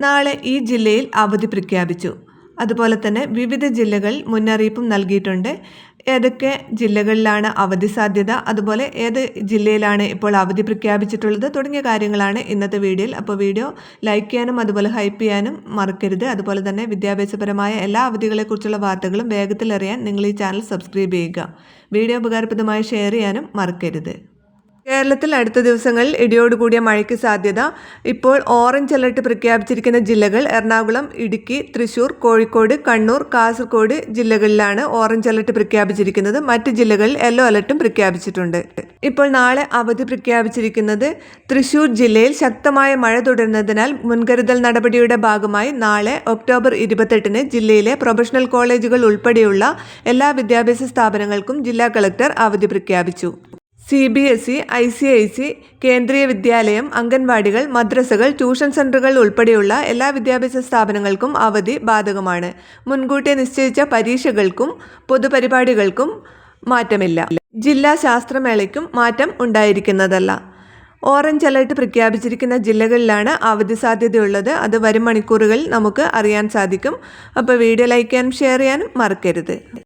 നാളെ ഈ ജില്ലയിൽ അവധി പ്രഖ്യാപിച്ചു. അതുപോലെ തന്നെ വിവിധ ജില്ലകൾ മുന്നറിയിപ്പും നൽകിയിട്ടുണ്ട്. ഏതൊക്കെ ജില്ലകളിലാണ് അവധി സാധ്യത അതുപോലെ ഏത് ജില്ലയിലാണ് ഇപ്പോൾ അവധി പ്രഖ്യാപിച്ചിട്ടുള്ളത് തുടങ്ങിയ കാര്യങ്ങളാണ് ഇന്നത്തെ വീഡിയോയിൽ. അപ്പോൾ വീഡിയോ ലൈക്ക് ചെയ്യാനും അതുപോലെ ഹൈപ്പ് ചെയ്യാനും മറക്കരുത്. അതുപോലെ തന്നെ വിദ്യാഭ്യാസപരമായ എല്ലാ അവധികളെക്കുറിച്ചുള്ള വാർത്തകളും വേഗത്തിൽ അറിയാൻ നിങ്ങൾ ഈ ചാനൽ സബ്സ്ക്രൈബ് ചെയ്യുക. വീഡിയോ ഉപകാരപ്രദമായി ഷെയർ ചെയ്യാനും മറക്കരുത്. കേരളത്തിൽ അടുത്ത ദിവസങ്ങളിൽ ഇടിയോടുകൂടിയ മഴയ്ക്ക് സാധ്യത. ഇപ്പോൾ ഓറഞ്ച് അലർട്ട് പ്രഖ്യാപിച്ചിരിക്കുന്ന ജില്ലകൾ എറണാകുളം ഇടുക്കി തൃശൂർ കോഴിക്കോട് കണ്ണൂർ കാസർഗോഡ് ജില്ലകളിലാണ് ഓറഞ്ച് അലർട്ട് പ്രഖ്യാപിച്ചിരിക്കുന്നത്. മറ്റ് ജില്ലകളിൽ യെല്ലോ അലർട്ടും പ്രഖ്യാപിച്ചിട്ടുണ്ട്. ഇപ്പോൾ നാളെ അവധി പ്രഖ്യാപിച്ചിരിക്കുന്നത് തൃശൂർ ജില്ലയിൽ ശക്തമായ മഴ തുടരുന്നതിനാൽ മുൻകരുതൽ നടപടിയുടെ ഭാഗമായി നാളെ ഒക്ടോബർ ഇരുപത്തെട്ടിന് ജില്ലയിലെ പ്രൊഫഷണൽ കോളേജുകൾ ഉൾപ്പെടെയുള്ള എല്ലാ വിദ്യാഭ്യാസ സ്ഥാപനങ്ങൾക്കും ജില്ലാ കളക്ടർ അവധി പ്രഖ്യാപിച്ചു. C B S E I C I C Kendriya Vidyalaya അംഗൻവാടികൾ മദ്രസകൾ tuition സെന്ററുകൾ ഉൾപ്പെടെയുള്ള എല്ലാ വിദ്യാഭ്യാസ സ്ഥാപനങ്ങൾക്കും അവധി ബാധകമാണ്. മുൻകൂട്ടി നിശ്ചയിച്ച പരീക്ഷകൾക്കും പൊതുപരിപാടികൾക്കും മാറ്റമില്ല. ജില്ലാ ശാസ്ത്രമേളയ്ക്കും മാറ്റം ഉണ്ടായിരിക്കുന്നതല്ല. ഓറഞ്ച് അലർട്ട് പ്രഖ്യാപിച്ചിരിക്കുന്ന ജില്ലകളിലാണ് അവധി സാധ്യതയുള്ളത്. അത് വരും മണിക്കൂറുകളിൽ നമുക്ക് അറിയാൻ സാധിക്കും. അപ്പോൾ വീഡിയോ ലൈക്ക് ചെയ്യാനും ഷെയർ ചെയ്യാനും മറക്കരുത്.